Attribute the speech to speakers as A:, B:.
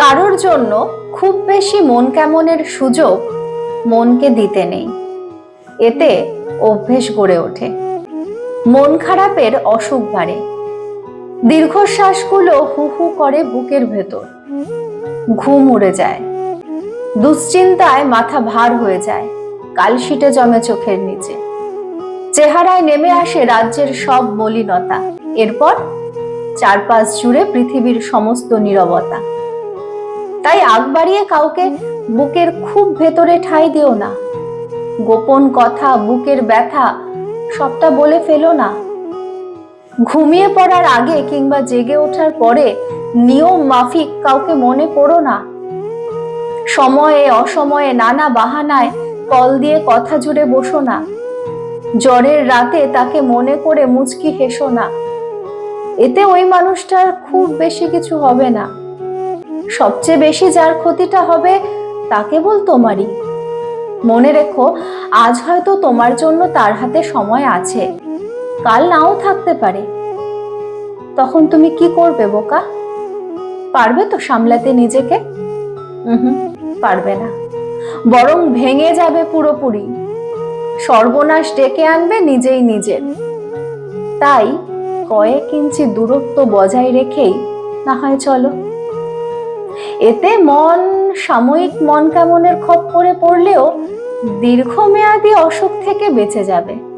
A: কারোর জন্য খুব বেশি মন কেমনের সুযোগ মনকে দিতে নেই। এতে অভ্যেস গড়ে ওঠে। মন খারাপের অসুখ বাড়ে। দীর্ঘশ্বাসগুলো হু হু করে বুকের ভেতর। ঘুম উড়ে যায়। দুশ্চিন্তায় মাথা ভার হয়ে যায়। কালশিটে জমে চোখের নিচে। চেহারায় নেমে আসে রাজ্যের সব মলিনতা। এরপর চারপাশ জুড়ে পৃথিবীর সমস্ত নীরবতা। তাই আগ বাড়িয়ে কাউকে বুকের খুব ভেতরে ঠাঁই দিও না। গোপন কথা, বুকের ব্যথা, সবটা বলে ফেলো না। ঘুমিয়ে পড়ার আগে কিংবা জেগে ওঠার পরে নিয়ম মাফিক কাউকে মনে করো না। সময়ে, অসময়ে, নানা বাহানায় কল দিয়ে কথা জুড়ে বসো না। জ্বরের রাতে তাকে মনে করে মুচকি হেসো না। এতে ওই মানুষটার খুব বেশি কিছু হবে না। সবচেয়ে বেশি যার ক্ষতিটা হবে তা কেবল তোমারই। মনে রেখো, আজ হয়তো তোমার জন্য তার হাতে সময় আছে। কাল নাও থাকতে পারে। তখন তুমি কি করবে বোকা? পারবে তো সামলাতে নিজেকে? হুম পারবে না। বরং ভেঙে যাবে পুরোপুরি। সর্বনাশ ডেকে আনবে নিজেই নিজের। তাই কয়েক ইঞ্চি দূরত্ব বজায় রেখেই না হয় চলো। এতে মন সাময়িক মন কেমনের করে পড়লেও দীর্ঘমেয়াদী অসুখ থেকে বেঁচে যাবে।